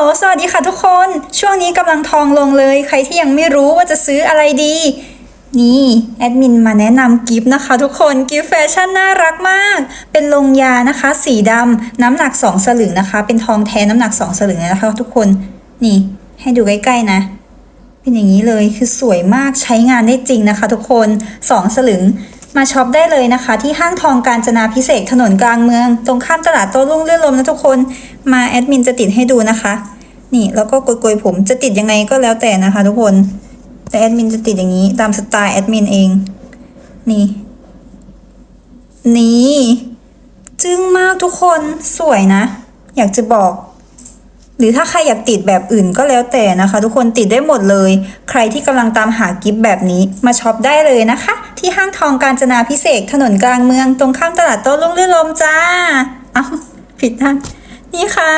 ล สวัสดีค่ะทุกคน ช่วงนี้กำลังทองลงเลย ใครที่ยังไม่รู้ว่าจะซื้ออะไรดี นี่ แอดมินมาแนะนำกิฟต์นะคะทุกคน กิฟต์แฟชั่นน่ารักมาก เป็นลงยานะคะ สีดำน้ำหนัก 2 สลึงนะคะ เป็นทองแท้น้ำหนัก 2 สลึงนะคะทุกคน นี่ ให้ดูใกล้ๆนะ เป็นอย่างนี้เลย คือสวยมาก ใช้งานได้จริงนะคะ ทุกคน 2 สลึง มาช็อปได้เลยนะคะ ที่ห้างทองการจนาพิเศษถนนกลางเมือง ตรงข้ามตลาดโต้รุ่งเรื่อนลมนะทุกคนมาแอดมินจะติดให้ดูนะคะ นี่แล้วก็โกยๆผมจะติดยังไงก็แล้วแต่นะคะ ทุกคนแต่แอดมินจะติดอย่างนี้ตามสไตล์แอดมินเอง นี่นี่จึ้งมากทุกคนสวยนะ อยากจะบอก หรือถ้าใครอยากติดแบบอื่นก็แล้วแต่นะคะ ทุกคนติดได้หมดเลย ใครที่กำลังตามหากิฟต์แบบนี้มาช็อปได้เลยนะคะ ที่ห้างทองการจนาพิเศษถนนกลางเมืองตรงข้ามตลาดโต้รุ่งเรื่อลมจ้า เอ้าผิดท่านนี่ค่ะ